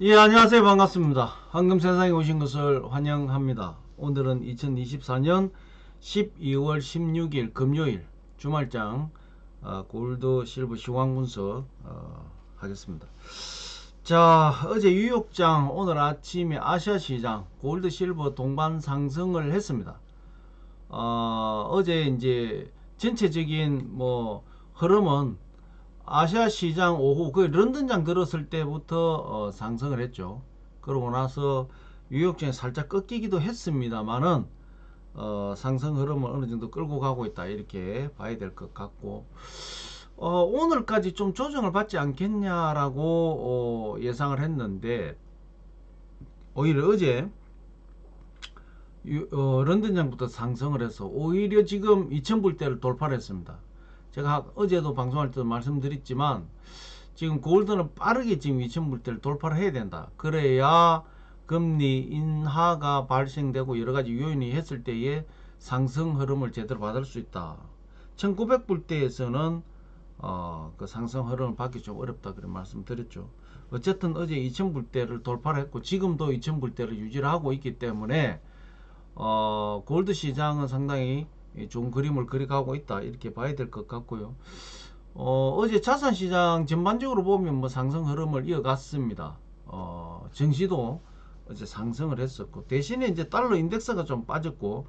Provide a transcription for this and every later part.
예, 안녕하세요. 반갑습니다. 황금 세상에 오신 것을 환영합니다. 오늘은 2024년 12월 16일 금요일 주말장 어, 골드 실버 시황 분석 어, 하겠습니다. 자, 어제 뉴욕장 오늘 아침에 아시아 시장 골드 실버 동반 상승을 했습니다. 어, 어제 이제 전체적인 뭐 흐름은 아시아 시장 오후 그 런던장 들었을 때부터 어, 상승을 했죠. 그러고 나서 뉴욕장이 살짝 꺾이기도 했습니다만은 어, 상승 흐름을 어느 정도 끌고 가고 있다 이렇게 봐야 될 것 같고 어, 오늘까지 좀 조정을 받지 않겠냐라고 어, 예상을 했는데 오히려 어제 유, 어, 런던장부터 상승을 해서 오히려 지금 2000불대를 돌파를 했습니다. 제가 어제도 방송할 때도 말씀드렸지만 지금 골드는 빠르게 지금 2000불대를 돌파를 해야 된다. 그래야 금리 인하가 발생되고 여러 가지 요인이 했을 때에 상승 흐름을 제대로 받을 수 있다. 1900불대에서는 어, 그 상승 흐름을 받기 좀 어렵다 그런 말씀 드렸죠. 어쨌든 어제 2000불대를 돌파를 했고 지금도 2000불대를 유지를 하고 있기 때문에 어, 골드 시장은 상당히 좋은 그림을 그려가고 있다 이렇게 봐야 될 것 같고요. 어, 어제 자산시장 전반적으로 보면 뭐 상승 흐름을 이어갔습니다. 어, 증시도 어제 상승을 했었고 대신에 이제 달러 인덱스가 좀 빠졌고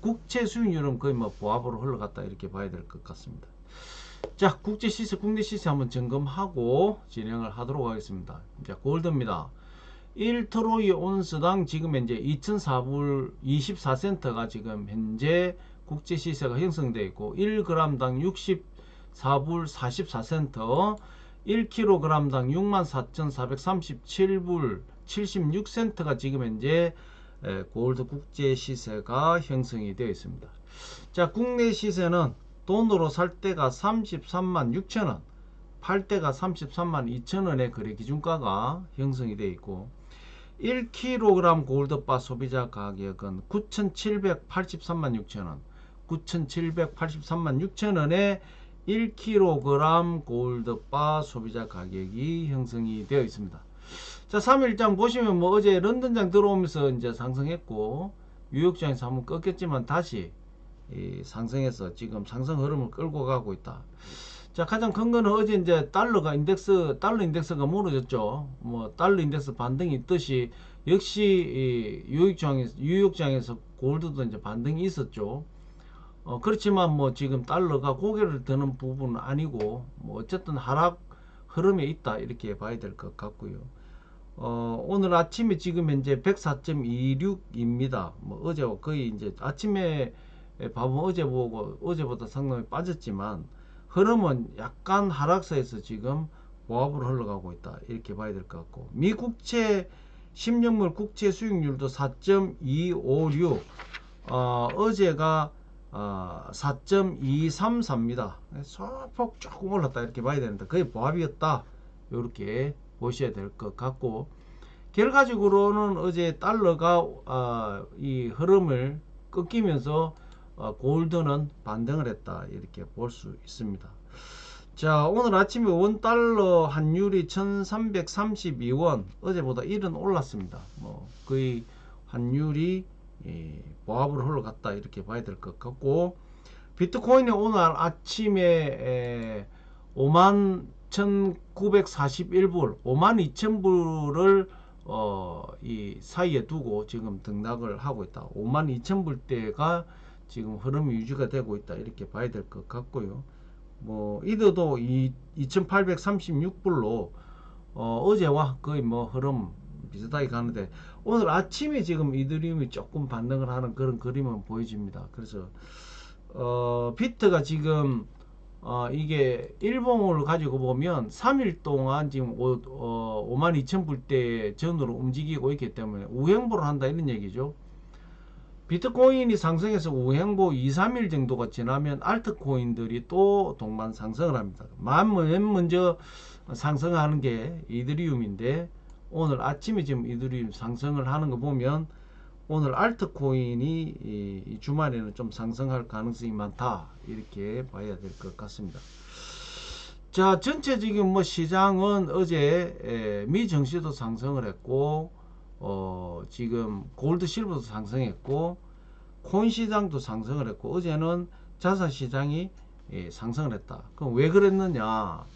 국채 수익률은 거의 뭐 보합으로 흘러갔다 이렇게 봐야 될 것 같습니다. 자 국제 시세 국내 시세 한번 점검하고 진행을 하도록 하겠습니다. 자 골드입니다. 1트로이 온스당 지금 현재 2004불 24센트가 지금 현재 국제 시세가 형성되어 있고 1g당 64불 44센트 1kg당 64,437불 76센트가 지금 현재 골드 국제 시세가 형성이 되어 있습니다. 자, 국내 시세는 돈으로 살 때가 33만 6천원, 팔 때가 33만 2천원의 거래 기준가가 형성이 되어 있고 1kg 골드바 소비자 가격은 9,783만 6천원, 9,783만 6천원에 1kg 골드바 소비자 가격이 형성이 되어 있습니다. 자, 3일장 보시면 뭐 어제 런던장 들어오면서 이제 상승했고 뉴욕장에서 한번 꺾였지만 다시 상승해서 지금 상승 흐름을 끌고 가고 있다. 자, 가장 큰 거는 어제 이제 달러가 인덱스, 달러 인덱스가 무너졌죠. 뭐, 달러 인덱스 반등이 있듯이 역시 뉴욕장에서, 뉴욕장에서 골드도 이제 반등이 있었죠. 어, 그렇지만 뭐 지금 달러가 고개를 드는 부분은 아니고 뭐 어쨌든 하락 흐름에 있다 이렇게 봐야 될 것 같고요. 어, 오늘 아침에 지금 현재 104.26입니다. 뭐 어제와 거의 이제 아침에 밥은 어제 보고 어제보다 상당히 빠졌지만 흐름은 약간 하락세에서 지금 보합으로 흘러가고 있다 이렇게 봐야 될 것 같고 미 국채 10년물 국채 수익률도 4.256 어, 어제가 어, 4.234입니다. 소폭 조금 올랐다 이렇게 봐야 되는데 거의 보합이었다. 이렇게 보셔야 될 것 같고 결과적으로는 어제 달러가 어, 이 흐름을 끊기면서 어, 골드는 반등을 했다 이렇게 볼 수 있습니다. 자 오늘 아침에 원달러 환율이 1332원 어제보다 1은 올랐습니다. 뭐 거의 환율이 예, 보합으로 흘러갔다 이렇게 봐야 될 것 같고 비트코인이 오늘 아침에 에, 5만 1941불 5만 2천불을 어, 이 사이에 두고 지금 등락을 하고 있다. 5만 2천불대가 지금 흐름이 유지가 되고 있다. 이렇게 봐야 될 것 같고요. 뭐 이더도 2836불로 어, 어제와 거의 뭐 흐름 비슷하게 가는데 오늘 아침에 지금 이드리움이 조금 반등을 하는 그런 그림은 보여집니다. 그래서 어, 비트가 지금 어, 이게 일봉을 가지고 보면 3일 동안 지금 오, 어, 5만 2천 불대 전으로 움직이고 있기 때문에 우행보를 한다 이런 얘기죠. 비트코인이 상승해서 우행보 2, 3일 정도가 지나면 알트코인들이 또 동반 상승을 합니다. 맨 먼저 상승하는 게 이드리움인데 오늘 아침에 지금 이들이 상승을 하는 거 보면 오늘 알트코인이 이, 주말에는 좀 상승할 가능성이 많다 이렇게 봐야 될 것 같습니다 자, 전체적인 뭐 시장은 어제 에, 미 증시도 상승을 했고, 어, 지금 골드 실버도 상승했고, 코인 시장도 상승을 했고, 어제는 자산 시장이 예, 상승을 했다. 그럼 왜 그랬느냐?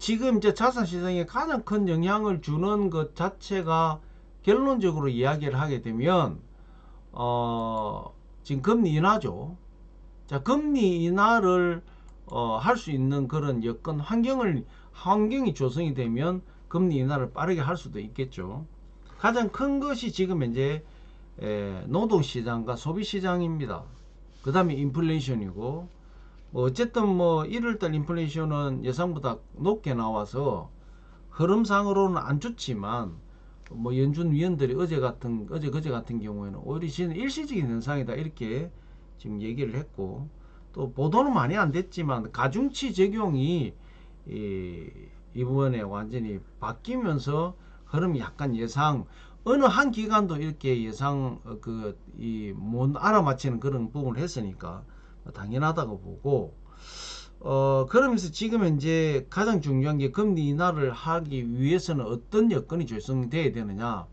지금 이제 자산 시장에 가장 큰 영향을 주는 것 자체가 결론적으로 이야기를 하게 되면, 어, 지금 금리 인하죠. 자, 금리 인하를 어, 할 수 있는 그런 여건 환경을 환경이 조성이 되면 금리 인하를 빠르게 할 수도 있겠죠. 가장 큰 것이 지금 에, 노동시장과 소비시장입니다. 그 다음에 인플레이션이고 뭐 어쨌든 뭐 1월달 인플레이션은 예상보다 높게 나와서 흐름상으로는 안 좋지만 뭐 연준 위원들이 어제 같은 어제 그제 같은 경우에는 오히려 지금 일시적인 현상이다 이렇게 지금 얘기를 했고 또 보도는 많이 안 됐지만 가중치 적용이 이, 이번에 완전히 바뀌면서 흐름이 약간 예상 어느 한 기관도 이렇게 예상 어, 그이 못 알아맞히는 그런 부분을 했으니까 당연하다고 보고 어 그러면서 지금 현재 가장 중요한 게 금리 인하를 하기 위해서는 어떤 여건이 조성돼야 되느냐.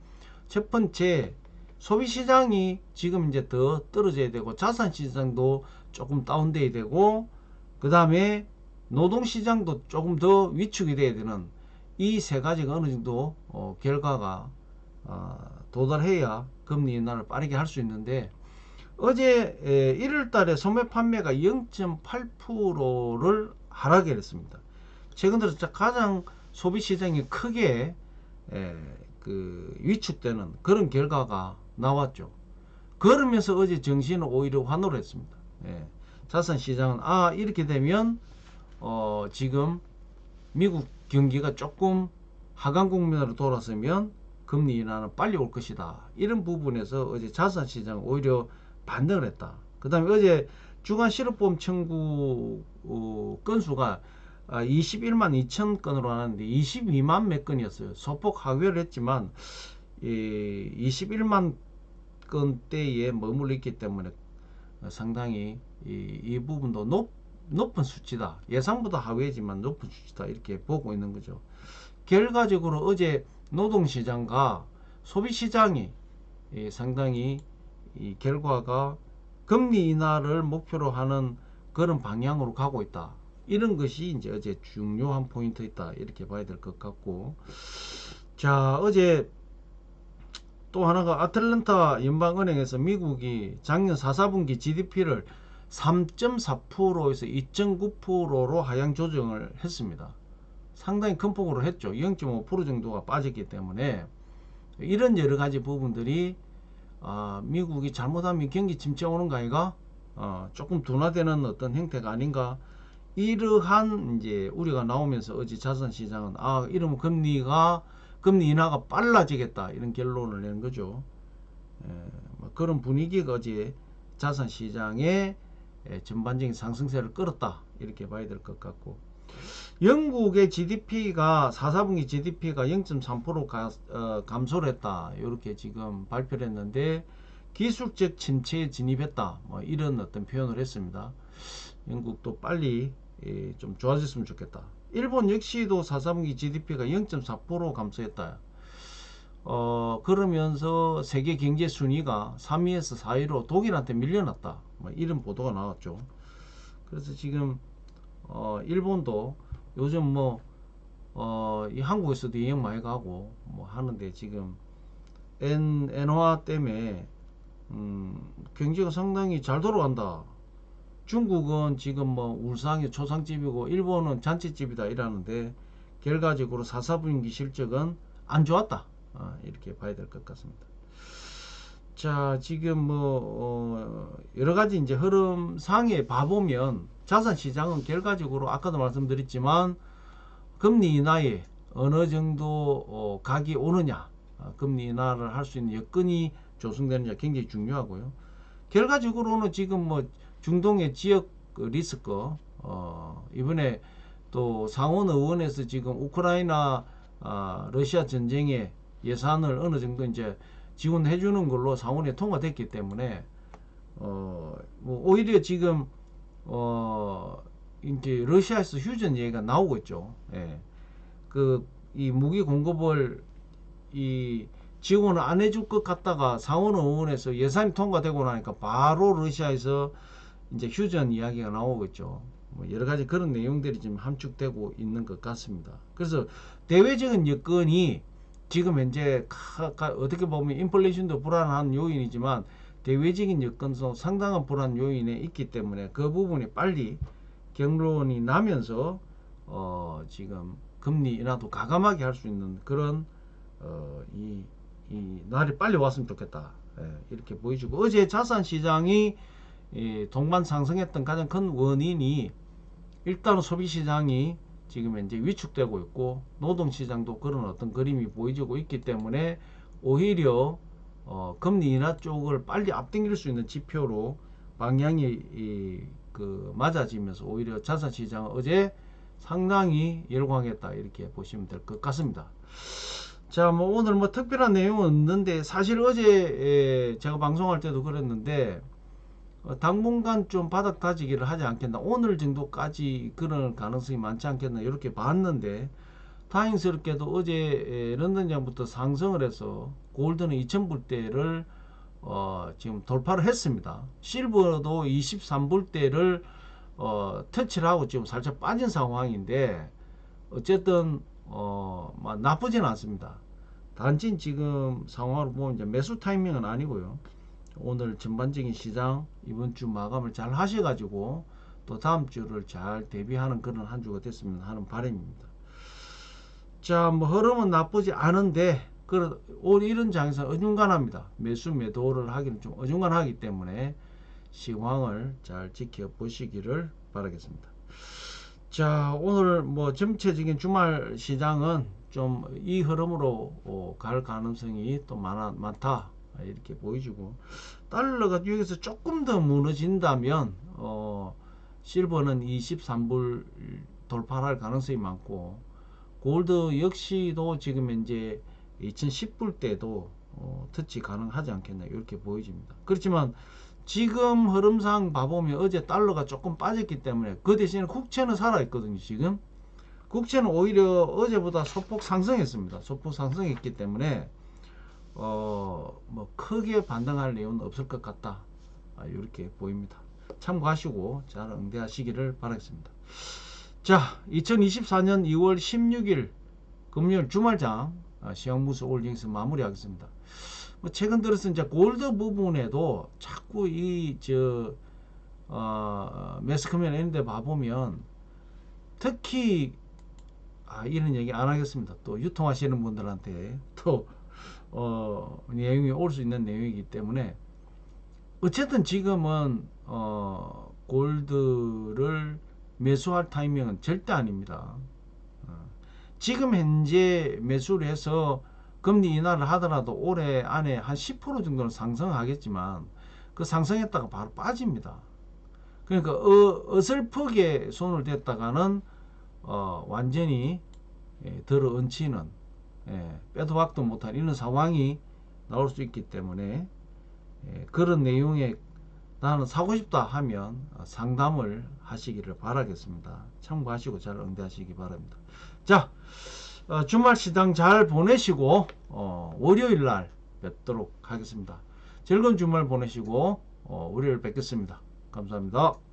첫 번째 소비 시장이 지금 이제 더 떨어져야 되고 자산 시장도 조금 다운돼야 되고 그 다음에 노동 시장도 조금 더 위축이 돼야 되는 이 세 가지가 어느 정도 어, 결과가 어, 도달해야 금리 인하를 빠르게 할 수 있는데 어제 1월 달에 소매 판매가 0.8%를 하락을 했습니다. 최근 들어 가장 소비 시장이 크게 에, 그 위축되는 그런 결과가 나왔죠. 그러면서 어제 정신은 오히려 환호를 했습니다. 예. 자산 시장은 아 이렇게 되면 어 지금 미국 경기가 조금 하강 국면으로 돌아서면 금리 인하는 빨리 올 것이다. 이런 부분에서 어제 자산 시장 오히려 반등을 했다. 그 다음에 어제 주간 실업보험 청구 어, 건수가 아, 21만 2천 건으로 하는데 22만 몇 건이었어요. 소폭 하회를 했지만 이 21만 건대에 머물러 있기 때문에 상당히 이, 이 부분도 높, 높은 수치다. 예상보다 하회지만 높은 수치다. 이렇게 보고 있는 거죠. 결과적으로 어제 노동시장과 소비시장이 이 상당히 이 결과가 금리 인하를 목표로 하는 그런 방향으로 가고 있다. 이런 것이 이제 어제 중요한 포인트 있다. 이렇게 봐야 될 것 같고. 자, 어제 또 하나가 아틀란타 연방은행에서 미국이 작년 4, 4분기 GDP를 3.4%에서 2.9%로 하향 조정을 했습니다. 상당히 큰 폭으로 했죠. 0.5% 정도가 빠졌기 때문에 이런 여러 가지 부분들이 아, 미국이 잘못하면 경기 침체 오는 거 아이가? 어, 조금 둔화되는 어떤 형태가 아닌가? 이러한 이제 우리가 나오면서 어제 자산 시장은 아 이러면 금리가 금리 인하가 빨라지겠다 이런 결론을 낸 거죠. 에, 뭐 그런 분위기가 어제 자산 시장에 전반적인 상승세를 끌었다 이렇게 봐야 될 것 같고 영국의 GDP가 4, 4분기 GDP가 0.3% 가, 어, 감소를 했다. 이렇게 지금 발표를 했는데 기술적 침체에 진입했다. 뭐 이런 어떤 표현을 했습니다. 영국도 빨리 예, 좀 좋아졌으면 좋겠다. 일본 역시도 4, 4분기 GDP가 0.4% 감소했다. 어 그러면서 세계 경제 순위가 3위에서 4위로 독일한테 밀려났다. 뭐 이런 보도가 나왔죠. 그래서 지금 어 일본도 요즘 뭐, 어, 이 한국에서도 여행 많이 가고, 뭐 하는데 지금, 엔, 엔화 때문에, 음, 경제가 상당히 잘 돌아간다. 중국은 지금 뭐 울상이 초상집이고, 일본은 잔치집이다 이라는데, 결과적으로 4, 4분기 실적은 안 좋았다. 어, 이렇게 봐야 될 것 같습니다. 자, 지금 뭐, 어, 여러 가지 이제 흐름 상에 봐보면 자산 시장은 결과적으로 아까도 말씀드렸지만 금리 인하에 어느 정도 어, 각이 오느냐, 어, 금리 인하를 할 수 있는 여건이 조성되느냐 굉장히 중요하고요. 결과적으로는 지금 뭐 중동의 지역 그 리스크, 어, 이번에 또 상원 의원에서 지금 우크라이나, 아, 러시아 전쟁에 예산을 어느 정도 이제 지원해 주는 걸로 상원에 통과됐기 때문에 어, 뭐 오히려 지금 어, 이제 러시아에서 휴전 얘기가 나오고 있죠. 예. 그 이 무기 공급을 이 지원을 안 해줄 것 같다가 상원 의원에서 예산이 통과되고 나니까 바로 러시아에서 이제 휴전 이야기가 나오고 있죠. 뭐 여러 가지 그런 내용들이 지금 함축되고 있는 것 같습니다. 그래서 대외적인 여건이 지금 현재 어떻게 보면 인플레이션도 불안한 요인이지만 대외적인 여건도 상당한 불안 요인에 있기 때문에 그 부분이 빨리 경론이 나면서 어 지금 금리 인하도 가감하게 할 수 있는 그런 어이 이 날이 빨리 왔으면 좋겠다. 예, 이렇게 보여주고 어제 자산 시장이 이 동반 상승했던 가장 큰 원인이 일단은 소비 시장이 지금 현재 위축되고 있고 노동 시장도 그런 어떤 그림이 보여지고 있기 때문에 오히려 어, 금리 인하 쪽을 빨리 앞당길 수 있는 지표로 방향이 이, 그 맞아지면서 오히려 자산 시장은 어제 상당히 열광했다 이렇게 보시면 될 것 같습니다. 자, 뭐 오늘 뭐 특별한 내용은 없는데 사실 어제 에, 제가 방송할 때도 그랬는데 어, 당분간 좀 바닥 다지기를 하지 않겠나 오늘 정도까지 그럴 가능성이 많지 않겠나 이렇게 봤는데 다행스럽게도 어제 에, 런던장부터 상승을 해서 골드는 2000불대를 어, 지금 돌파를 했습니다. 실버도 23불대를 어, 터치를 하고 지금 살짝 빠진 상황인데 어쨌든 어, 막 나쁘진 않습니다. 단지 지금 상황으로 보면 이제 매수 타이밍은 아니고요. 오늘 전반적인 시장 이번 주 마감을 잘 하셔가지고 또 다음 주를 잘 대비하는 그런 한 주가 됐으면 하는 바람입니다. 자, 뭐 흐름은 나쁘지 않은데 그올 이런 장에서 어중간합니다. 매수 매도를 하기는 좀 어중간하기 때문에 시황을 잘 지켜보시기를 바라겠습니다. 자, 오늘 뭐 전체적인 주말 시장은 좀 이 흐름으로 어, 갈 가능성이 또 많아, 많다. 이렇게 보여주고 달러가 여기서 조금 더 무너진다면 어, 실버는 23불 돌파할 가능성이 많고 골드 역시도 지금 현재 2010불 때도 어, 터치 가능하지 않겠나 이렇게 보여집니다. 그렇지만 지금 흐름상 봐보면 어제 달러가 조금 빠졌기 때문에 그 대신에 국채는 살아있거든요. 지금 국채는 오히려 어제보다 소폭 상승했습니다. 소폭 상승했기 때문에 어, 뭐 크게 반등할 내용은 없을 것 같다. 아, 이렇게 보입니다. 참고하시고 잘 응대하시기를 바라겠습니다. 자, 2024년 2월 16일 금요일 주말장 아, 시황무수 올 여기서 마무리하겠습니다. 뭐 최근 들어서 이제 골드 부분에도 자꾸 이저 어, 매스컴이나 이런 데 봐보면 특히 아, 이런 얘기 안 하겠습니다. 또 유통하시는 분들한테 또 어, 내용이 올 수 있는 내용이기 때문에 어쨌든 지금은 어, 골드를 매수할 타이밍은 절대 아닙니다. 어, 지금 현재 매수를 해서 금리 인하를 하더라도 올해 안에 한 10% 정도는 상승하겠지만 그 상승했다가 바로 빠집니다. 그러니까 어, 어설프게 손을 댔다가는 어, 완전히 예, 들어 얹히는 예, 빼도 박도 못한 이런 상황이 나올 수 있기 때문에 예, 그런 내용에 나는 사고 싶다 하면 어, 상담을 하시기를 바라겠습니다. 참고하시고 잘 응대하시기 바랍니다. 자, 어, 주말 시장 잘 보내시고 어, 월요일 날 뵙도록 하겠습니다. 즐거운 주말 보내시고 어, 월요일 뵙겠습니다. 감사합니다.